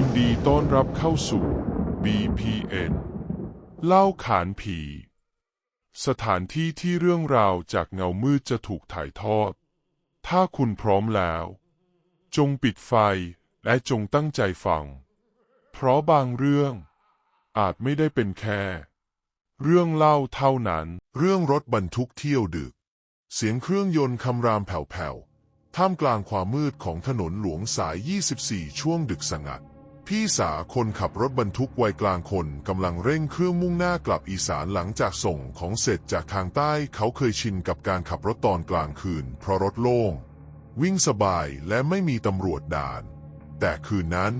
ยินดีต้อนรับเข้าสู่ BPN เล่าขานผี สถานที่ที่เรื่องราวจากเงามืดจะถูกถ่ายทอด ถ้าคุณพร้อมแล้ว จงปิดไฟและจงตั้งใจฟัง เพราะบางเรื่อง อาจไม่ได้เป็นแค่ เรื่องเล่าเท่านั้น เรื่องรถบรรทุกเที่ยวดึก เสียงเครื่องยนต์คำรามแผ่วๆท่ามกลางความมืดของถนนหลวงสาย 24 ช่วงดึกสงัด พี่สาคนขับรถบรรทุกวัยกลางคนกำลังเร่งเครื่องมุ่งหน้ากลับอีสานหลังจากส่งของเสร็จจากทางใต้เขาเคยชินกับการขับรถตอนกลางคืน เพราะรถโล่ง วิ่งสบายและไม่มีตำรวจด่าน แต่คืนนั้น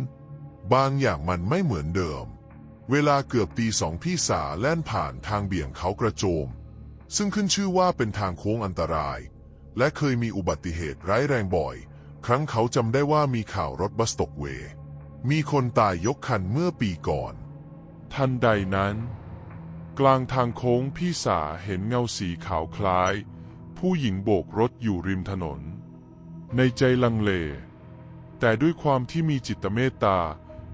บางอย่างมันไม่เหมือนเดิม เวลาเกือบตีสองพี่สาแล่นผ่านทางเบี่ยงเขากระโจม ซึ่งขึ้นชื่อว่าเป็นทางโค้งอันตราย และเคยมีอุบัติเหตุร้ายแรงบ่อย ครั้งเขาจำได้ว่ามีข่าวรถบัสตกเวย์ มีคนตายยกคันเมื่อปีก่อน ทันใดนั้น กลางทางโค้งพี่สาเห็นเงาสีขาวคล้าย ผู้หญิงโบกรถอยู่ริมถนน ในใจลังเล แต่ด้วยความที่มีจิตเมตตา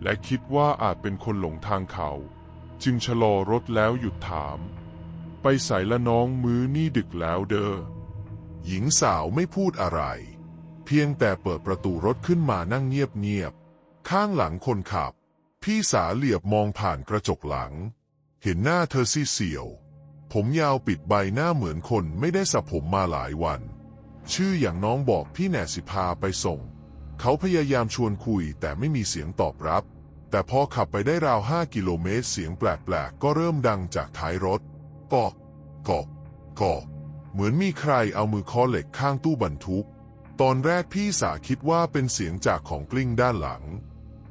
และคิดว่าอาจเป็นคนหลงทางเขา จึงชะลอรถแล้วหยุดถาม ไปใส่ละน้องมื้อนี่ดึกแล้วเด้อหญิงสาวไม่พูดอะไร เพียงแต่เปิดประตูรถขึ้นมานั่งเงียบๆ ข้างหลังคนขับ พี่สาเหลียบมองผ่านกระจกหลัง เห็นหน้าเธอซีเสียว ผมยาวปิดใบหน้าเหมือนคนไม่ได้สระผมมาหลายวัน ชื่ออย่างน้องบอกพี่แหน่สิพาไปส่ง เขาพยายามชวนคุยแต่ไม่มีเสียงตอบรับ แต่พอขับไปได้ราวห้ากิโลเมตรเสียงแปลกๆ ก็เริ่มดังจากท้ายรถกอกกอกกอกเหมือนมีใครเอามือคอเหล็กข้างตู้บรรทุก ตอนแรกพี่สาคิดว่าเป็นเสียงจากของกลิ้งด้านหลัง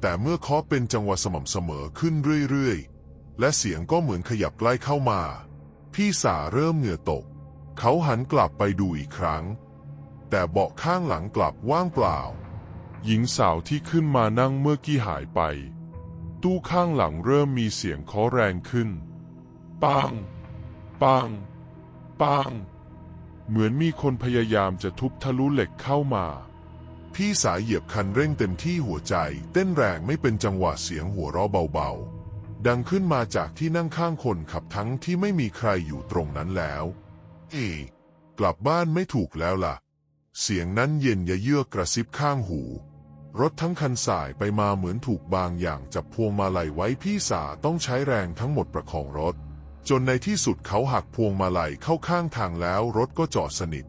แต่เมื่อเคาะเป็นจังหวะสม่ำเสมอขึ้นเรื่อยๆ และเสียงก็เหมือนขยับใกล้เข้ามา พี่สาเริ่มเหงื่อตก เขาหันกลับไปดูอีกครั้ง แต่เบาะข้างหลังกลับว่างเปล่า หญิงสาวที่ขึ้นมานั่งเมื่อกี้หายไป ตู้ข้างหลังเริ่มมีเสียงเคาะแรงขึ้น ปัง ปัง ปัง เหมือนมีคนพยายามจะทุบทะลุเหล็กเข้ามา พี่สายเหยียบคันเร่งเต็มที่หัวใจเต้นแรงไม่เป็นจังหวะเสียงหัวเราะเบาๆ ดังขึ้นมาจากที่นั่งข้างคนขับทั้งที่ไม่มีใครอยู่ตรงนั้นแล้ว เอกลับบ้านไม่ถูกแล้วล่ะ เสียงนั้นเย็นยะเยือกกระซิบข้างหู รถทั้งคันสายไปมาเหมือนถูกบางอย่างจับพวงมาลัยไว้พี่สาต้องใช้แรงทั้งหมดประคองรถ จนในที่สุดเขาหักพวงมาลัยเข้าข้างทางแล้วรถก็จอดสนิท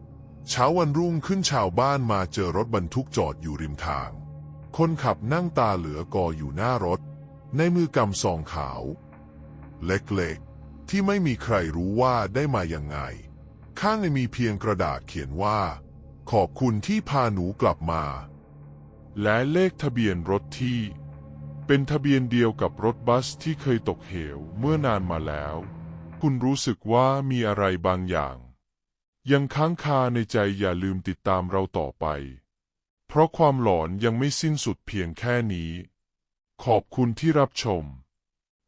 เช้าวันรุ่งขึ้นชาวบ้านมาเจอรถบรรทุกจอดอยู่ริมทาง คนขับนั่งตาเหลือกออยู่หน้ารถ ในมือกำซองขาว เล็กๆ ที่ไม่มีใครรู้ว่าได้มายังไง ข้างในมีเพียงกระดาษเขียนว่า ขอบคุณที่พาหนูกลับมา และเลขทะเบียนรถที่ เป็นทะเบียนเดียวกับรถบัสที่เคยตกเหวเมื่อนานมาแล้ว คุณรู้สึกว่ามีอะไรบางอย่าง ยังค้างคาในใจอย่าลืมติดตามเราต่อไป เพราะความหลอนยังไม่สิ้นสุดเพียงแค่นี้ ขอบคุณที่รับชม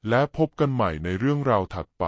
และพบกันใหม่ในเรื่องราวถัดไป